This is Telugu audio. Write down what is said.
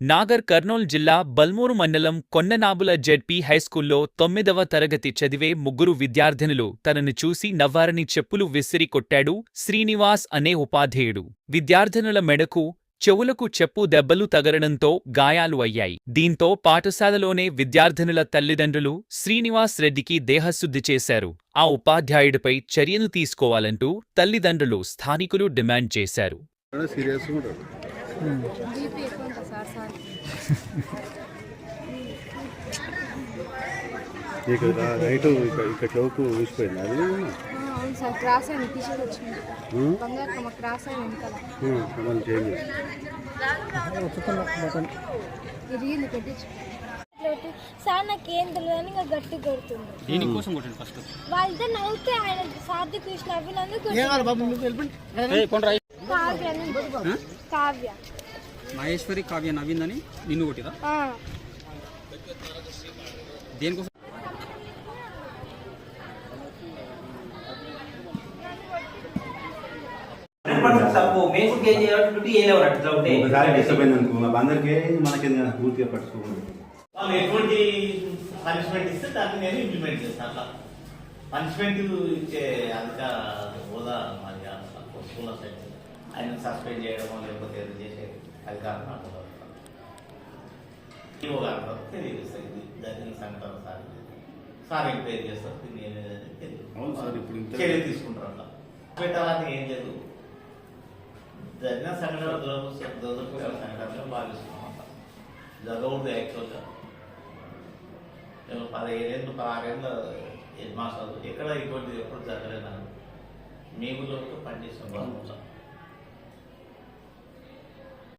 నాగర్ కర్నూల్ జిల్లా బల్మూరు మండలం కొన్ననాబుల జెడ్పీ హైస్కూల్లో తొమ్మిదవ తరగతి చదివే ముగ్గురు విద్యార్థినులు తనను చూసి నవ్వారని చెప్పులు విసిరి కొట్టాడు శ్రీనివాస్ అనే ఉపాధ్యాయుడు. విద్యార్థినుల మెడకు చెవులకు చెప్పు దెబ్బలు తగలడంతో గాయాలు అయ్యాయి. దీంతో పాఠశాలలోనే విద్యార్థినుల తల్లిదండ్రులు శ్రీనివాస్ రెడ్డికి దేహశుద్ధి చేశారు. ఆ ఉపాధ్యాయుడిపై చర్యలు తీసుకోవాలంటూ తల్లిదండ్రులు స్థానికులు డిమాండ్ చేశారు. రా- రైట్ ఇక్కడ ఇక్కడ చౌకు ఊసిపోయింది? అది ఆ, అవును సార్ క్రాస్ అయింది టీషర్ట్ వచ్చింది. ఉం? బంగారు క్రాస్ అయింది చేంజ్ పెట్టించు. సార్ నాకు ఏం తెలియదు అని ఇంకా గట్టి కొడుతుంది. దీనికోసం కొట్టండి ఫస్ట్. వాళ్ళతో నవ్వుతే ఆయన సార్థి కృష్ణ అని- కావ్య. మహేశ్వరి కావ్య నవ్విందని నిన్ను కొట్టిరా దేనికోసం? ఒకసారి డిస్టర్బ్ అయింది అనుకో అందరికీ మనకి పూర్తిగా వాళ్ళు ఎటువంటి పనిష్మెంట్ ఇస్తే దాన్ని నేను ఇంప్లిమెంట్ చేస్తాను అట్లా. పనిష్మెంట్ ఇచ్చే అధిక హోదా మరి స్కూల్ సైడ్. ఆయన సస్పెండ్ చేయడమో లేకపోతే ఏదో చేసే అధికారం నాకు. ఈవో గారు ఇది జరిగిన సంఘటన సార్ సార్ ఎంక్వైరీ చేస్తారు దీన్ని ఏమేది తెలియదు. చర్య తీసుకుంటారు పెట్టాలని ఏం లేదు. జరిగిన సంఘటన దురదృష్ట దురదృష్టకర సంఘటనగా భావిస్తున్నాం అట్లా. జరగకూడదు యాక్చువల్గా నేను పదిహేను పదహారేళ్ళ హెడ్ మాస్టర్ ఎక్కడ ఇటువంటి ఎప్పుడు జరగలేదు మీ ఊళ్ళో పనిచేసిన బాగుంటాం